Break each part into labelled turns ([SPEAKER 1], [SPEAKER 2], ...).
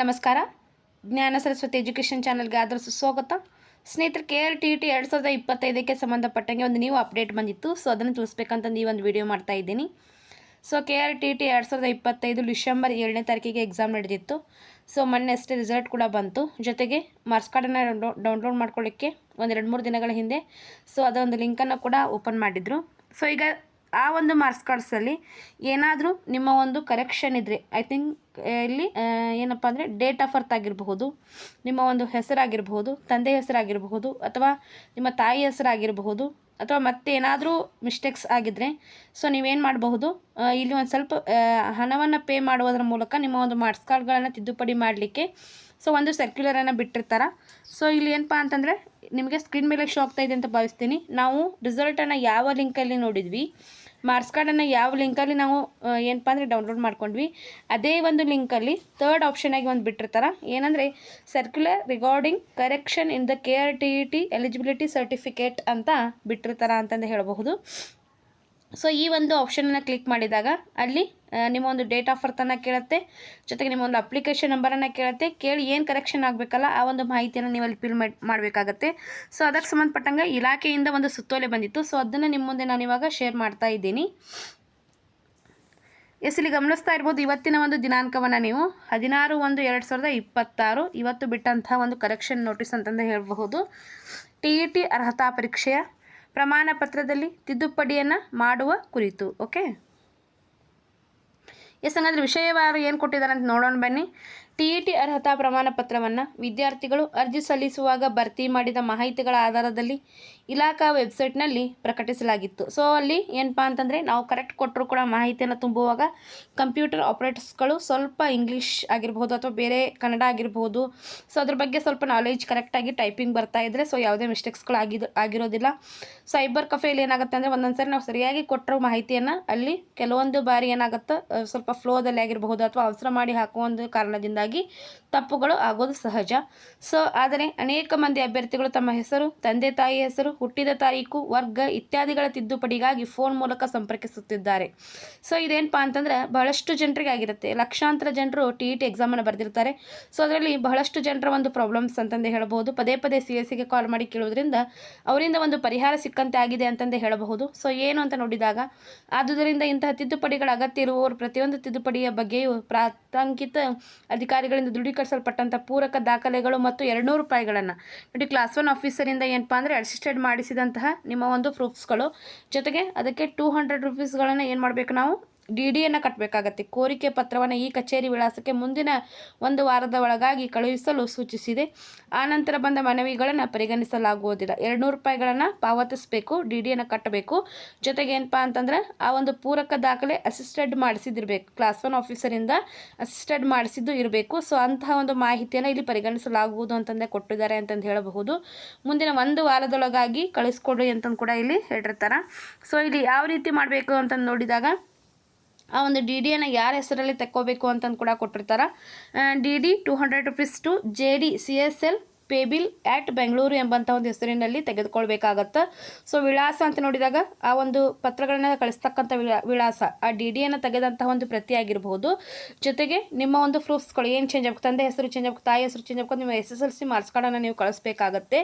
[SPEAKER 1] ನಮಸ್ಕಾರ. ಜ್ಞಾನ ಸರಸ್ವತಿ ಎಜುಕೇಷನ್ ಚಾನಲ್ಗೆ ಆದರೂ ಸುಸ್ವಾಗತ ಸ್ನೇಹಿತರೆ ಕೆ ಆರ್ ಟಿ ಟಿ ಎರಡು ಸಾವಿರದ ಇಪ್ಪತ್ತೈದಕ್ಕೆ ಸಂಬಂಧಪಟ್ಟಂಗೆ ಒಂದು ನ್ಯೂ ಅಪ್ಡೇಟ್ ಬಂದಿತ್ತು. ಸೊ ಅದನ್ನು ತಿಳಿಸ್ಬೇಕಂತಂದು ಈ ಒಂದು ವಿಡಿಯೋ ಮಾಡ್ತಾ ಇದ್ದೀನಿ. So K R T T ಎರಡು ಸಾವಿರದ ಇಪ್ಪತ್ತೈದು ಡಿಸೆಂಬರ್ ಏಳನೇ ತಾರೀಕಿಗೆ ಎಕ್ಸಾಮ್ ನಡೆದಿತ್ತು. ಸೊ ಮೊನ್ನೆ ಅಷ್ಟೇ ರಿಸಲ್ಟ್ ಕೂಡ ಬಂತು. ಜೊತೆಗೆ ಮಾರ್ಕ್ಸ್ ಕಾರ್ಡನ್ನು ಡೌನ್ಲೋಡ್ ಮಾಡ್ಕೊಳ್ಳಿಕ್ಕೆ ಒಂದು ಎರಡು ಮೂರು ದಿನಗಳ ಹಿಂದೆ. ಸೊ ಅದೊಂದು ಲಿಂಕನ್ನು ಕೂಡ ಓಪನ್ ಮಾಡಿದರು. ಸೊ ಈಗ ಆ ಒಂದು ಮಾರ್ಕ್ಸ್ ಕಾರ್ಡ್ಸಲ್ಲಿ ಏನಾದರೂ ನಿಮ್ಮ ಒಂದು ಕರೆಕ್ಷನ್ ಇದ್ದರೆ ಐ ಥಿಂಕ್ ಇಲ್ಲಿ ಏನಪ್ಪ ಅಂದರೆ ಡೇಟ್ ಆಫ್ ಬರ್ತ್ ಆಗಿರಬಹುದು, ನಿಮ್ಮ ಒಂದು ಹೆಸರಾಗಿರಬಹುದು, ತಂದೆ ಹೆಸರಾಗಿರಬಹುದು, ಅಥವಾ ನಿಮ್ಮ ತಾಯಿ ಹೆಸರಾಗಿರಬಹುದು, ಅಥವಾ ಮತ್ತೆ ಏನಾದರೂ ಮಿಸ್ಟೇಕ್ಸ್ ಆಗಿದ್ದರೆ ಸೊ ನೀವೇನು ಮಾಡಬಹುದು ಇಲ್ಲಿ ಒಂದು ಸ್ವಲ್ಪ ಹಣವನ್ನು ಪೇ ಮಾಡುವುದರ ಮೂಲಕ ನಿಮ್ಮ ಒಂದು ಮಾರ್ಕ್ಸ್ ಕಾರ್ಡ್ಗಳನ್ನು ತಿದ್ದುಪಡಿ ಮಾಡಲಿಕ್ಕೆ ಸೊ ಒಂದು ಸರ್ಕ್ಯುಲರನ್ನು ಬಿಟ್ಟಿರ್ತಾರೆ. ಸೊ ಇಲ್ಲಿ ಏನಪ್ಪ ಅಂತಂದರೆ, ನಿಮಗೆ ಸ್ಕ್ರೀನ್ ಮೇಲೆ ಶೋ ಆಗ್ತಾ ಇದೆ ಅಂತ ಭಾವಿಸ್ತೀನಿ. ನಾವು ರಿಸಲ್ಟನ್ನು ಯಾವ ಲಿಂಕಲ್ಲಿ ನೋಡಿದ್ವಿ ಮಾರ್ಕ್ಸ್ ಕಾರ್ಡನ್ನು ಯಾವ ಲಿಂಕಲ್ಲಿ ನಾವು ಏನಪ್ಪ ಅಂದರೆ ಡೌನ್ಲೋಡ್ ಮಾಡ್ಕೊಂಡ್ವಿ, ಅದೇ ಒಂದು ಲಿಂಕಲ್ಲಿ ತರ್ಡ್ ಆಪ್ಷನ್ ಆಗಿ ಒಂದು ಬಿಟ್ಟಿರ್ತಾರೆ. ಏನಂದರೆ circular regarding correction in the K R T E T eligibility certificate ಅಂತ ಬಿಟ್ಟಿರ್ತಾರ ಅಂತಂದು ಹೇಳಬಹುದು. ಸೊ ಈ ಒಂದು ಆಪ್ಷನನ್ನು ಕ್ಲಿಕ್ ಮಾಡಿದಾಗ ಅಲ್ಲಿ ನಿಮ್ಮ ಒಂದು ಡೇಟ್ ಆಫ್ ಬರ್ತನ್ನು ಕೇಳುತ್ತೆ. ಜೊತೆಗೆ ನಿಮ್ಮ ಒಂದು ಅಪ್ಲಿಕೇಶನ್ ನಂಬರನ್ನು ಕೇಳುತ್ತೆ. ಕೇಳಿ ಏನು ಕರೆಕ್ಷನ್ ಆಗಬೇಕಲ್ಲ ಆ ಒಂದು ಮಾಹಿತಿಯನ್ನು ನೀವು ಅಲ್ಲಿ ಫಿಲ್ ಮಾಡಿ, ಮಾಡಬೇಕಾಗತ್ತೆ. ಸೊ ಅದಕ್ಕೆ ಸಂಬಂಧಪಟ್ಟಂಗೆ ಇಲಾಖೆಯಿಂದ ಒಂದು ಸುತ್ತೋಲೆ ಬಂದಿತ್ತು. ಸೊ ಅದನ್ನು ನಿಮ್ಮ ಮುಂದೆ ನಾನು ಇವಾಗ ಶೇರ್ ಮಾಡ್ತಾ ಇದ್ದೀನಿ. ಎಸ್, ಇಲ್ಲಿ ಗಮನಿಸ್ತಾ ಇರ್ಬೋದು ಇವತ್ತಿನ ಒಂದು ದಿನಾಂಕವನ್ನು ನೀವು. ಹದಿನಾರು ಒಂದು ಎರಡು ಸಾವಿರದ ಇಪ್ಪತ್ತಾರು. ಇವತ್ತು ಬಿಟ್ಟಂತಹ ಒಂದು ಕರೆಕ್ಷನ್ ನೋಟಿಸ್ ಅಂತಂದು ಹೇಳಬಹುದು. ಟಿ ಇ ಟಿ ಅರ್ಹತಾ ಪರೀಕ್ಷೆಯ ಪ್ರಮಾಣ ಪತ್ರದಲ್ಲಿ ತಿದ್ದುಪಡಿಯನ್ನು ಮಾಡುವ ಕುರಿತು ಓಕೆ ಎಸ್ ಹಂಗಂದ್ರೆ ವಿಷಯವಾರು ಏನು ಕೊಟ್ಟಿದ್ದಾರೆ ಅಂತ ನೋಡೋಣ ಬನ್ನಿ. ಟಿ ಇ ಟಿ ಅರ್ಹತಾ ಪ್ರಮಾಣ ಪತ್ರವನ್ನು ವಿದ್ಯಾರ್ಥಿಗಳು ಅರ್ಜಿ ಸಲ್ಲಿಸುವಾಗ ಭರ್ತಿ ಮಾಡಿದ ಮಾಹಿತಿಗಳ ಆಧಾರದಲ್ಲಿ ಇಲಾಖಾ ವೆಬ್ಸೈಟ್ನಲ್ಲಿ ಪ್ರಕಟಿಸಲಾಗಿತ್ತು. ಸೊ, ಅಲ್ಲಿ ಏನಪ್ಪ ಅಂತಂದರೆ ನಾವು ಕರೆಕ್ಟ್ ಕೊಟ್ಟರು ಕೂಡ ಮಾಹಿತಿಯನ್ನು ತುಂಬುವಾಗ ಕಂಪ್ಯೂಟರ್ ಆಪ್ರೇಟರ್ಸ್ಗಳು ಸ್ವಲ್ಪ ಇಂಗ್ಲೀಷ್ ಆಗಿರ್ಬೋದು ಅಥವಾ ಬೇರೆ ಕನ್ನಡ ಆಗಿರ್ಬೋದು ಸೊ, ಅದ್ರ ಬಗ್ಗೆ ಸ್ವಲ್ಪ ನಾಲೆಜ್ ಕರೆಕ್ಟಾಗಿ ಟೈಪಿಂಗ್ ಬರ್ತಾ ಇದ್ದರೆ ಸೊ, ಯಾವುದೇ ಮಿಸ್ಟೇಕ್ಸ್ಗಳು ಆಗಿದ್ದು ಆಗಿರೋದಿಲ್ಲ. ಸೈಬರ್ ಕಫೆಯಲ್ಲಿ ಏನಾಗುತ್ತೆ ಅಂದರೆ ಒಂದೊಂದು ಸರಿ ನಾವು ಸರಿಯಾಗಿ ಕೊಟ್ಟರು ಮಾಹಿತಿಯನ್ನು ಅಲ್ಲಿ ಕೆಲವೊಂದು ಬಾರಿ ಏನಾಗುತ್ತೆ, ಸ್ವಲ್ಪ ಫ್ಲೋದಲ್ಲಿ ಆಗಿರಬಹುದು ಅಥವಾ ಅವಸರ ಮಾಡಿ ಹಾಕುವ ಒಂದು ಕಾರಣದಿಂದಾಗಿ ತಪ್ಪುಗಳು ಆಗೋದು ಸಹಜ. ಸೊ, ಆದರೆ ಅನೇಕ ಮಂದಿ ಅಭ್ಯರ್ಥಿಗಳು ತಮ್ಮ ಹೆಸರು, ತಂದೆ ತಾಯಿ ಹೆಸರು, ಹುಟ್ಟಿದ ತಾರೀಕು, ವರ್ಗ ಇತ್ಯಾದಿಗಳ ತಿದ್ದುಪಡಿಗಾಗಿ ಫೋನ್ ಮೂಲಕ ಸಂಪರ್ಕಿಸುತ್ತಿದ್ದಾರೆ. ಸೊ, ಇದೇನಪ್ಪ ಅಂತಂದ್ರೆ ಬಹಳಷ್ಟು ಜನರಿಗೆ ಆಗಿರುತ್ತೆ. ಲಕ್ಷಾಂತರ ಜನರು ಟಿ ಇ ಟಿ ಎಕ್ಸಾಮನ್ನು ಬರೆದಿರ್ತಾರೆ. ಸೊ, ಅದರಲ್ಲಿ ಬಹಳಷ್ಟು ಜನರ ಒಂದು ಪ್ರಾಬ್ಲಮ್ಸ್ ಅಂತಂದೇ ಹೇಳಬಹುದು ಪದೇ ಪದೇ ಸಿ ಎಸ್ ಸಿಗೆ ಕಾಲ್ ಮಾಡಿ ಕೇಳೋದ್ರಿಂದ ಅವರಿಂದ ಒಂದು ಪರಿಹಾರ ಸಿಕ್ಕಂತೆ ಆಗಿದೆ ಅಂತಂದೇ ಹೇಳಬಹುದು. ಸೊ, ಏನು ಅಂತ ನೋಡಿದಾಗ ಆದುದರಿಂದ ಇಂತಹ ತಿದ್ದುಪಡಿಗಳ ಅಗತ್ಯ ಇರುವವರು ಪ್ರತಿಯೊಂದು ತಿದ್ದುಪಡಿಯ ಬಗ್ಗೆಯೂ ಪ್ರಾಂಕಿತ ಅಧಿಕಾರಿಗಳಿಂದ ದೃಢೀಕರಿಸಲ್ಪಟ್ಟಂಥ ಪೂರಕ ದಾಖಲೆಗಳು ಮತ್ತು ಎರಡುನೂರು ರೂಪಾಯಿಗಳನ್ನು. ನೋಡಿ ಕ್ಲಾಸ್ ಒನ್ ಆಫೀಸರಿಂದ ಏನಪ್ಪ ಅಂದರೆ ಅಸಿಸ್ಟೆಡ್ ಮಾಡಿಸಿದಂತಹ ನಿಮ್ಮ ಒಂದು ಪ್ರೂಫ್ಸ್ಗಳು ಜೊತೆಗೆ ಅದಕ್ಕೆ ಟೂ ಹಂಡ್ರೆಡ್ ರುಪೀಸ್ಗಳನ್ನು ಏನು ಮಾಡಬೇಕು ನಾವು? ಡಿ ಡಿಯನ್ನು ಕಟ್ಟಬೇಕಾಗತ್ತೆ ಕೋರಿಕೆ ಪತ್ರವನ್ನು ಈ ಕಚೇರಿ ವಿಳಾಸಕ್ಕೆ ಮುಂದಿನ ಒಂದು ವಾರದ ಒಳಗಾಗಿ ಕಳುಹಿಸಲು ಸೂಚಿಸಿದೆ. ಆನಂತರ ಬಂದ ಮನವಿಗಳನ್ನು ಪರಿಗಣಿಸಲಾಗುವುದಿಲ್ಲ. ಎರಡುನೂರು ರೂಪಾಯಿಗಳನ್ನು ಪಾವತಿಸಬೇಕು, ಡಿ ಡಿಯನ್ನು ಕಟ್ಟಬೇಕು. ಜೊತೆಗೆ ಏನಪ್ಪ ಅಂತಂದ್ರೆ ಆ ಒಂದು ಪೂರಕ ದಾಖಲೆ ಅಸಿಸ್ಟೆಡ್ ಮಾಡಿಸಿದಿರಬೇಕು. ಕ್ಲಾಸ್ ಒನ್ ಆಫೀಸರಿಂದ ಅಸಿಸ್ಟೆಡ್ ಮಾಡಿಸಿದ್ದು ಇರಬೇಕು. ಸೊ ಅಂತಹ ಒಂದು ಮಾಹಿತಿಯನ್ನು ಇಲ್ಲಿ ಪರಿಗಣಿಸಲಾಗುವುದು ಅಂತಂದೇ ಕೊಟ್ಟಿದ್ದಾರೆ ಅಂತಂದು ಹೇಳಬಹುದು. ಮುಂದಿನ ಒಂದು ವಾರದೊಳಗಾಗಿ ಕಳಿಸ್ಕೊಡಿ ಅಂತಂದು ಕೂಡ ಇಲ್ಲಿ ಹೇಳಿರ್ತಾರೆ ಸೊ ಇಲ್ಲಿ ಯಾವ ರೀತಿ ಮಾಡಬೇಕು ಅಂತಂದು ನೋಡಿದಾಗ ಆ ಒಂದು ಡಿ ಡಿಯನ್ನು ಯಾರ ಹೆಸರಲ್ಲಿ ತೆಕ್ಕೋಬೇಕು ಅಂತಂದು ಕೂಡ ಕೊಟ್ಟಿರ್ತಾರೆ. D D two hundred rupees to J D C S L payable at Bengaluru ಎಂಬಂಥ ಒಂದು ಹೆಸರಿನಲ್ಲಿ ತೆಗೆದುಕೊಳ್ಬೇಕಾಗತ್ತೆ. ಸೊ ವಿಳಾಸ ಅಂತ ನೋಡಿದಾಗ ಆ ಒಂದು ಪತ್ರಗಳನ್ನ ಕಳಿಸ್ತಕ್ಕಂಥ ವಿಳಾ, ವಿಳಾಸ, ಆ ಡಿ ಡಿಯನ್ನು ತೆಗೆದಂತಹ ಒಂದು ಪ್ರತಿ ಆಗಿರಬಹುದು. ಜೊತೆಗೆ ನಿಮ್ಮ ಒಂದು ಪ್ರೂಫ್ಸ್ಗಳು ಏನು ಚೇಂಜ್ ಆಗಬೇಕು, ತಂದೆ ಹೆಸರು ಚೇಂಜ್ ಆಗಬೇಕು, ತಾಯಿ ಹೆಸರು ಚೇಂಜ್ ಆಗಬೇಕು, ನಿಮ್ಮ S S L C marks ಕಾರ್ಡನ್ನು ನೀವು ಕಳಿಸ್ಬೇಕಾಗತ್ತೆ.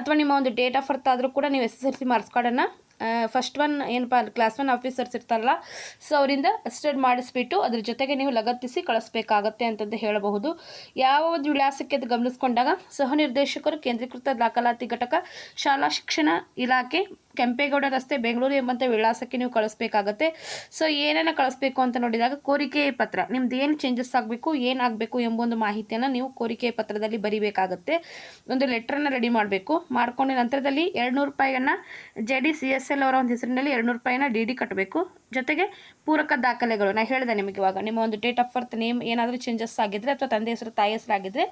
[SPEAKER 1] ಅಥವಾ ನಿಮ್ಮ ಒಂದು ಡೇಟ್ ಆಫ್ ಬರ್ತ್ ಆದರೂ ಕೂಡ ನೀವು S S L C marks ಕಾರ್ಡನ್ನು ಫಸ್ಟ್ ಒನ್ ಏನಪ್ಪ ಕ್ಲಾಸ್ ಒನ್ ಆಫೀಸರ್ಸ್ ಇರ್ತಾರಲ್ಲ ಸೊ ಅವರಿಂದ ಅಸ್ಟೆಡ್ ಮಾಡಿಸ್ಬಿಟ್ಟು ಅದ್ರ ಜೊತೆಗೆ ನೀವು ಲಗತ್ತಿಸಿ ಕಳಿಸ್ಬೇಕಾಗತ್ತೆ ಅಂತಂದು ಹೇಳಬಹುದು. ಯಾವ ಒಂದು ವಿಳಾಸಕ್ಕೆ ಅದು ಗಮನಿಸ್ಕೊಂಡಾಗ ಸಹ ನಿರ್ದೇಶಕರು ಕೇಂದ್ರೀಕೃತ ದಾಖಲಾತಿ ಘಟಕ ಶಾಲಾ ಶಿಕ್ಷಣ ಇಲಾಖೆ ಕೆಂಪೇಗೌಡ ರಸ್ತೆ ಬೆಂಗಳೂರು ಎಂಬಂಥ ವಿಳಾಸಕ್ಕೆ ನೀವು ಕಳಿಸ್ಬೇಕಾಗತ್ತೆ. ಸೊ ಏನೇನು ಕಳಿಸ್ಬೇಕು ಅಂತ ನೋಡಿದಾಗ ಕೋರಿಕೆ ಪತ್ರ. ನಿಮ್ದು ಏನು ಚೇಂಜಸ್ ಆಗಬೇಕು ಏನಾಗಬೇಕು ಎಂಬ ಒಂದು ಮಾಹಿತಿಯನ್ನು ನೀವು ಕೋರಿಕೆ ಪತ್ರದಲ್ಲಿ ಬರೀಬೇಕಾಗತ್ತೆ. ಒಂದು ಲೆಟ್ರನ್ನು ರೆಡಿ ಮಾಡಬೇಕು. ಮಾಡ್ಕೊಂಡ ನಂತರದಲ್ಲಿ ಎರಡು ನೂರು ರೂಪಾಯಿಯನ್ನು J D C S L ಅವರ ಒಂದು ಹೆಸರಿನಲ್ಲಿ ಎರಡು ನೂರು ರೂಪಾಯಿನ ಡಿ ಡಿ ಕಟ್ಟಬೇಕು. ಜೊತೆಗೆ ಪೂರಕ ದಾಖಲೆಗಳು. ನಾನು ಹೇಳಿದೆ ನಿಮಗೆ ಇವಾಗ, ನಿಮ್ಮ ಒಂದು ಡೇಟ್ ಆಫ್ ಬರ್ತ್ ನೇಮ್ ಏನಾದರೂ ಚೇಂಜಸ್ ಆಗಿದ್ದರೆ ಅಥವಾ ತಂದೆ ಹೆಸರು, ತಾಯಿ ಹೆಸರು ಆಗಿದ್ದರೆ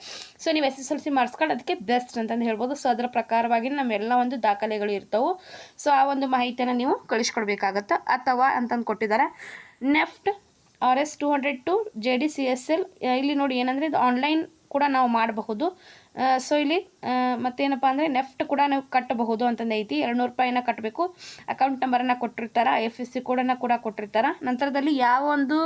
[SPEAKER 1] ಸೊ ನೀವು ಎಸ್ ಎಸ್ ಎಲ್ ಸಿ ಮಾಡಿಸ್ಕೊಂಡು ಅದಕ್ಕೆ ಬೆಸ್ಟ್ ಅಂತಂದು ಹೇಳ್ಬೋದು. ಸೊ ಅದರ ಪ್ರಕಾರವಾಗಿ ನಮ್ಮೆಲ್ಲ ಒಂದು ದಾಖಲೆಗಳು ಇರ್ತವೆ. ಸೊ ಆ ಒಂದು ಮಾಹಿತಿಯನ್ನು ನೀವು ಕಳಿಸ್ಕೊಡ್ಬೇಕಾಗತ್ತೆ? ಅಥವಾ ಅಂತಂದು ಕೊಟ್ಟಿದ್ದಾರೆ NEFT R S two hundred to J D C S L ಇಲ್ಲಿ ನೋಡಿ ಏನಂದರೆ ಇದು ಆನ್ಲೈನ್ ಕೂಡ ನಾವು ಮಾಡಬಹುದು. ಸೊ ಇಲ್ಲಿ ಮತ್ತೇನಪ್ಪ ಅಂದರೆ ನೆಫ್ಟ್ ಕೂಡ ನಾವು ಕಟ್ಟಬಹುದು ಅಂತಂದು ಐತಿ. ಎರಡುನೂರು ರೂಪಾಯಿನ ಕಟ್ಟಬೇಕು ಅಕೌಂಟ್ ನಂಬರನ್ನು ಕೊಟ್ಟಿರ್ತಾರೆ ಎಫ್ ಎಸ್ ಸಿ ಕೋಡನ್ನು ಕೂಡ ಕೊಟ್ಟಿರ್ತಾರೆ. ನಂತರದಲ್ಲಿ ಯಾವ ಒಂದು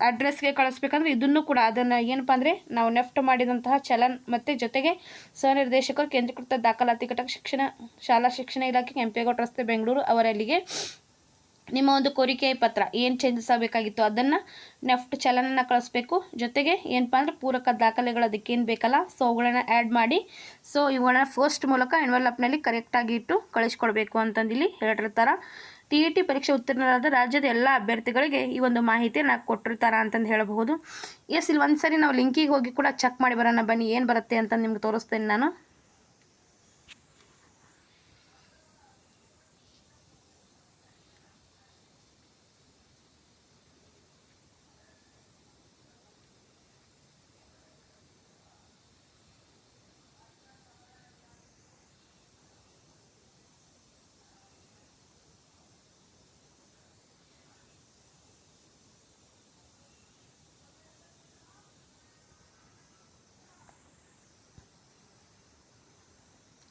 [SPEAKER 1] ಅಡ್ರೆಸ್ಗೆ ಕಳಿಸ್ಬೇಕಂದ್ರೆ ಇದನ್ನು ಕೂಡ ಅದನ್ನು ಏನಪ್ಪ ಅಂದರೆ ನಾವು ನೆಫ್ಟ್ ಮಾಡಿದಂತಹ ಚಲನ್ ಮತ್ತು ಜೊತೆಗೆ ಸ್ವನಿರ್ದೇಶಕರು ಕೇಂದ್ರೀಕೃತ ದಾಖಲಾತಿ ಘಟಕ ಶಿಕ್ಷಣ, ಶಾಲಾ ಶಿಕ್ಷಣ ಇಲಾಖೆ ಕೆಂಪೇಗೌಡ ರಸ್ತೆ, ಬೆಂಗಳೂರು ಅವರಲ್ಲಿಗೆ ನಿಮ್ಮ ಒಂದು ಕೋರಿಕೆ ಪತ್ರ ಏನು ಚೇಂಜಸ್ ಆಗಬೇಕಾಗಿತ್ತು ಅದನ್ನು ನೆಫ್ಟ್ ಚಲನನ್ನು ಕಳಿಸ್ಬೇಕು. ಜೊತೆಗೆ ಏನಪ್ಪ ಅಂದರೆ ಪೂರಕ ದಾಖಲೆಗಳು ಅದಕ್ಕೇನು ಬೇಕಲ್ಲ ಸೊ ಅವುಗಳನ್ನ ಆ್ಯಡ್ ಮಾಡಿ ಸೊ ಇವುಗಳನ್ನ ಫಸ್ಟ್ ಮೂಲಕ ಎನ್ವೆಲಪ್ನಲ್ಲಿ ಕರೆಕ್ಟಾಗಿ ಇಟ್ಟು ಕಳಿಸ್ಕೊಡ್ಬೇಕು ಅಂತಂದು ಇಲ್ಲಿ ಹೇಳಿರ್ತಾರೆ ಟಿ ಇ ಟಿ ಪರೀಕ್ಷೆ ಉತ್ತೀರ್ಣರಾದ ರಾಜ್ಯದ ಎಲ್ಲ ಅಭ್ಯರ್ಥಿಗಳಿಗೆ ಈ ಒಂದು ಮಾಹಿತಿಯನ್ನು ಕೊಟ್ಟಿರ್ತಾರೆ ಅಂತಂದು ಹೇಳಬಹುದು. ಎಸ್ ಇಲ್ಲಿ ಒಂದು ಸರಿ ನಾವು ಲಿಂಕಿಗೆ ಹೋಗಿ ಕೂಡ ಚೆಕ್ ಮಾಡಿ ಬರೋಣ ಬನ್ನಿ, ಏನು ಬರುತ್ತೆ ಅಂತ ನಿಮ್ಗೆ ತೋರಿಸ್ತೇನೆ ನಾನು.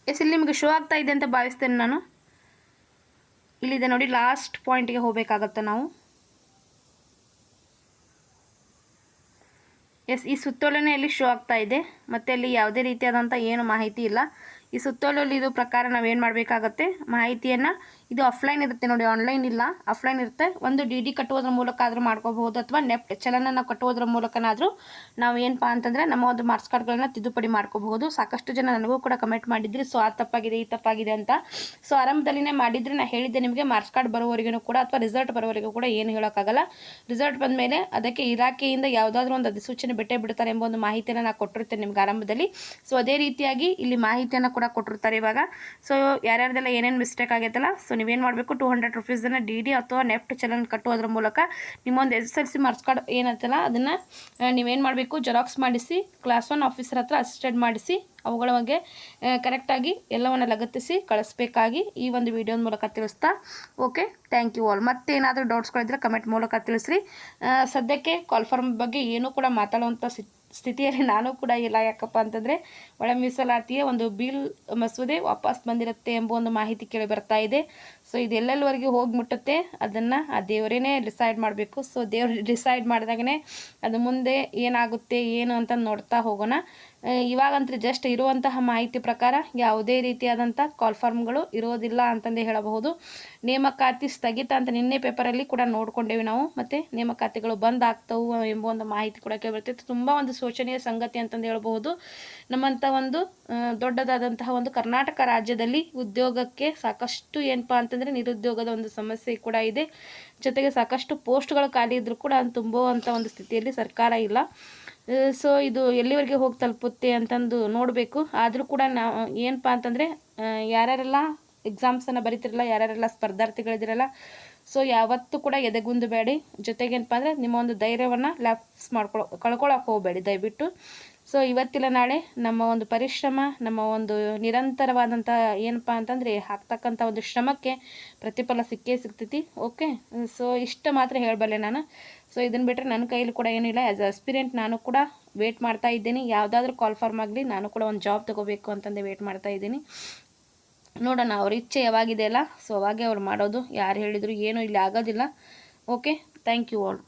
[SPEAKER 1] ಎಸ್ ಇಲ್ಲಿ ನಿಮಗೆ ಶೋ ಆಗ್ತಾ ಇದೆ ಅಂತ ಭಾವಿಸ್ತೇನೆ ನಾನು. ಇಲ್ಲಿದೆ ನೋಡಿ ಲಾಸ್ಟ್ ಪಾಯಿಂಟ್ಗೆ ಹೋಗಬೇಕಾಗತ್ತೆ ನಾವು. ಎಸ್ ಈ ಸುತ್ತೋಲೆನೇ ಇಲ್ಲಿ ಶೋ ಆಗ್ತಾ ಇದೆ. ಮತ್ತು ಅಲ್ಲಿ ಯಾವುದೇ ರೀತಿಯಾದಂಥ ಏನು ಮಾಹಿತಿ ಇಲ್ಲ. ಈ ಸುತ್ತೋಲೆಯಲ್ಲಿ ಇದು ಪ್ರಕಾರ ನಾವೇನು ಮಾಡಬೇಕಾಗತ್ತೆ? ಮಾಹಿತಿಯನ್ನು ಇದು ಆಫ್ಲೈನ್ ಇರುತ್ತೆ ನೋಡಿ ಆನ್ಲೈನ್ ಇಲ್ಲ. ಆಫ್ಲೈನ್ ಇರುತ್ತೆ. ಒಂದು ಡಿ ಡಿ ಕಟ್ಟುವುದ್ರ ಮೂಲಕ ಆದರೂ ಮಾಡ್ಕೋಬಹುದು ಅಥವಾ ನೆಫ್ಟ್ ಚಲನನ ಕಟ್ಟುವುದರ ಮೂಲಕನಾದರೂ ನಾವು ಏನಪ್ಪ ಅಂತಂದರೆ ನಮ್ಮ ಒಂದು ಮಾರ್ಕ್ಸ್ ಕಾರ್ಡ್ಗಳನ್ನ ತಿದ್ದುಪಡಿ ಮಾಡ್ಕೋಬಹುದು. ಸಾಕಷ್ಟು ಜನ ನನಗೂ ಕೂಡ ಕಮೆಂಟ್ ಮಾಡಿದ್ರಿ, ಸೊ, ಆ ತಪ್ಪಾಗಿದೆ, ಈ ತಪ್ಪಾಗಿದೆ ಅಂತ. ಸೊ ಆರಂಭದಲ್ಲಿನೇ ಮಾಡಿದರೆ. ನಾನು ಹೇಳಿದ್ದೆ ನಿಮಗೆ ಮಾರ್ಕ್ಸ್ ಕಾರ್ಡ್ ಬರೋವರೆಗೂ ಕೂಡ ಅಥವಾ ರಿಸಲ್ಟ್ ಬರೋವರೆಗೂ ಕೂಡ ಏನು ಹೇಳೋಕ್ಕಾಗಲ್ಲ. ರಿಸಲ್ಟ್ ಬಂದ ಮೇಲೆ ಅದಕ್ಕೆ ಇಲಾಖೆಯಿಂದ ಯಾವುದಾದ್ರೂ ಒಂದು ಅಧಿಸೂಚನೆ ಬಿಟ್ಟೇ ಬಿಡ್ತಾರೆ ಎಂಬ ಒಂದು ಮಾಹಿತಿಯನ್ನು ನಾನು ಕೊಟ್ಟಿರ್ತೇನೆ ನಿಮ್ಗೆ ಆರಂಭದಲ್ಲಿ. ಸೊ ಅದೇ ರೀತಿಯಾಗಿ ಇಲ್ಲಿ ಮಾಹಿತಿಯನ್ನು ಕೂಡ ಕೊಟ್ಟಿರ್ತಾರೆ ಇವಾಗ. ಸೊ ಯಾರ್ಯಾರ್ದೆಲ್ಲ ಏನೇನು ಮಿಸ್ಟೇಕ್ ಆಗೈತಲ್ಲ ಸೊ ನೀವೇನು ಮಾಡಬೇಕು? ಟೂ ಹಂಡ್ರೆಡ್ ರುಪೀಸನ್ನು ಡಿ ಡಿ ಅಥವಾ ನೆಫ್ಟ್ ಚಲನ್ ಕಟ್ಟುವುದ್ರ ಮೂಲಕ ನಿಮ್ಮೊಂದು S L C marks card ಏನಂತಲ್ಲ, ಅದನ್ನು ನೀವೇನು ಮಾಡಬೇಕು? ಜೆರಾಕ್ಸ್ ಮಾಡಿಸಿ ಕ್ಲಾಸ್ ಒನ್ ಆಫೀಸರ್ ಹತ್ರ ಅಸಿಸ್ಟೆಂಟ್ ಮಾಡಿಸಿ, ಅವುಗಳ ಬಗ್ಗೆ ಕರೆಕ್ಟಾಗಿ ಎಲ್ಲವನ್ನು ಲಗತ್ತಿಸಿ ಕಳಿಸ್ಬೇಕಾಗಿ ಈ ಒಂದು ವಿಡಿಯೋದ ಮೂಲಕ ತಿಳಿಸ್ತಾ ಓಕೆ ಥ್ಯಾಂಕ್ ಯು ಆಲ್ ಮತ್ತೇನಾದರೂ ಡೌಟ್ಸ್ಗಳಿದ್ರೆ ಕಮೆಂಟ್ ಮೂಲಕ ತಿಳಿಸ್ರಿ. ಸದ್ಯಕ್ಕೆ ಕಾಲ್ ಫಾರ್ಮ್ ಬಗ್ಗೆ ಏನೂ ಕೂಡ ಮಾತಾಡುವಂಥ ಸಿ ಸ್ಥಿತಿಯಲ್ಲಿ ನಾನು ಕೂಡ ಇಲ್ಲ. ಯಾಕಪ್ಪ ಅಂತಂದರೆ ಒಳ ಮೀಸಲಾತಿಯ ಒಂದು ಬಿಲ್ ಮಸೂದೆ ವಾಪಸ್ ಬಂದಿರುತ್ತೆ ಎಂಬ ಒಂದು ಮಾಹಿತಿ ಕೇಳಿ ಬರ್ತಾ ಇದೆ. ಸೊ ಇದು ಎಲ್ಲೆಲ್ಲಿವರೆಗೆ ಹೋಗಿ ಮುಟ್ಟುತ್ತೆ ಅದನ್ನು ಆ ದೇವರೇನೇ ಡಿಸೈಡ್ ಮಾಡಬೇಕು. ಸೊ ದೇವ್ರು ಡಿಸೈಡ್ ಮಾಡಿದಾಗನೇ ಅದು ಮುಂದೆ ಏನಾಗುತ್ತೆ, ಏನು ಅಂತ ನೋಡ್ತಾ ಹೋಗೋಣ. ಇವಾಗಂತೂ ಜಸ್ಟ್ ಇರುವಂತಹ ಮಾಹಿತಿ ಪ್ರಕಾರ ಯಾವುದೇ ರೀತಿಯಾದಂಥ ಕಾಲ್ ಫಾರ್ಮ್ಗಳು ಇರೋದಿಲ್ಲ ಅಂತಂದೇ ಹೇಳಬಹುದು. ನೇಮಕಾತಿ ಸ್ಥಗಿತ ಅಂತ ನಿನ್ನೆ ಪೇಪರಲ್ಲಿ ಕೂಡ ನೋಡ್ಕೊಂಡೇವಿ ನಾವು. ಮತ್ತು ನೇಮಕಾತಿಗಳು ಬಂದ್ ಆಗ್ತವು ಎಂಬ ಒಂದು ಮಾಹಿತಿ ಕೂಡ ಕೇಳಿಬರ್ತೈತೆ. ತುಂಬ ಒಂದು ಶೋಚನೀಯ ಸಂಗತಿ ಅಂತಂದು ಹೇಳಬಹುದು. ನಮ್ಮಂಥ ಒಂದು ದೊಡ್ಡದಾದಂತಹ ಒಂದು ಕರ್ನಾಟಕ ರಾಜ್ಯದಲ್ಲಿ ಉದ್ಯೋಗಕ್ಕೆ ಸಾಕಷ್ಟು ಏನಪ್ಪ ಅಂತಂದರೆ ನಿರುದ್ಯೋಗದ ಒಂದು ಸಮಸ್ಯೆ ಕೂಡ ಇದೆ. ಜೊತೆಗೆ ಸಾಕಷ್ಟು ಪೋಸ್ಟ್ಗಳು ಖಾಲಿ ಇದ್ದರೂ ಕೂಡ ಅದು ತುಂಬುವಂಥ ಒಂದು ಸ್ಥಿತಿಯಲ್ಲಿ ಸರ್ಕಾರ ಇಲ್ಲ. ಸೊ ಇದು ಎಲ್ಲಿವರೆಗೆ ಹೋಗಿ ತಲುಪುತ್ತೆ ಅಂತಂದು ನೋಡಬೇಕು. ಆದರೂ ಕೂಡ ನಾವು ಏನಪ್ಪ ಅಂತಂದರೆ ಯಾರ್ಯಾರೆಲ್ಲ ಎಕ್ಸಾಮ್ಸನ್ನು ಬರೀತಿರಲ್ಲ, ಯಾರ್ಯಾರೆಲ್ಲ ಸ್ಪರ್ಧಾರ್ಥಿಗಳಿದಿರಲ್ಲ ಸೊ ಯಾವತ್ತೂ ಕೂಡ ಎದೆಗುಂದಬೇಡಿ ಜೊತೆಗೆ ಏನಪ್ಪ ಅಂದರೆ ನಿಮ್ಮ ಒಂದು ಧೈರ್ಯವನ್ನು ಲ್ಯಾಪ್ಸ್ ಮಾಡ್ಕೊಳ್ಳೋ ಕಳ್ಕೊಳಕ್ಕೆ ಹೋಗಬೇಡಿ. ದಯವಿಟ್ಟು. ಸೊ ಇವತ್ತಿಲ್ಲ ನಾಳೆ ನಮ್ಮ ಒಂದು ಪರಿಶ್ರಮ, ನಮ್ಮ ಒಂದು ನಿರಂತರವಾದಂಥ ಏನಪ್ಪ ಅಂತಂದರೆ ಹಾಕ್ತಕ್ಕಂಥ ಒಂದು ಶ್ರಮಕ್ಕೆ ಪ್ರತಿಫಲ ಸಿಕ್ಕೇ ಸಿಗ್ತೈತಿ. ಓಕೆ ಸೊ ಇಷ್ಟು ಮಾತ್ರ ಹೇಳಬಲ್ಲೆ ನಾನು. ಸೊ ಇದನ್ನು ಬಿಟ್ಟರೆ ನನ್ನ ಕೈಯಲ್ಲಿ ಕೂಡ ಏನಿಲ್ಲ ಆ್ಯಸ್ ಅ ಅಸ್ಪಿರೆಂಟ್ ನಾನು ಕೂಡ ವೇಟ್ ಮಾಡ್ತಾ ಇದ್ದೀನಿ. ಯಾವುದಾದ್ರೂ ಕಾಲ್ ಫಾರ್ಮ್ ಆಗಲಿ ನಾನು ಕೂಡ ಒಂದು ಜಾಬ್ ತೊಗೋಬೇಕು ಅಂತಂದೇ ವೇಟ್ ಮಾಡ್ತಾ ಇದ್ದೀನಿ. ನೋಡೋಣ, ಅವ್ರ ಇಚ್ಛೆ ಯಾವಾಗಿದೆ ಅಲ್ಲ, ಸೊ ಅವಾಗೆ ಅವ್ರು ಮಾಡೋದು, ಯಾರು ಹೇಳಿದರು ಏನೂ ಇಲ್ಲಿ ಆಗೋದಿಲ್ಲ. Okay thank you all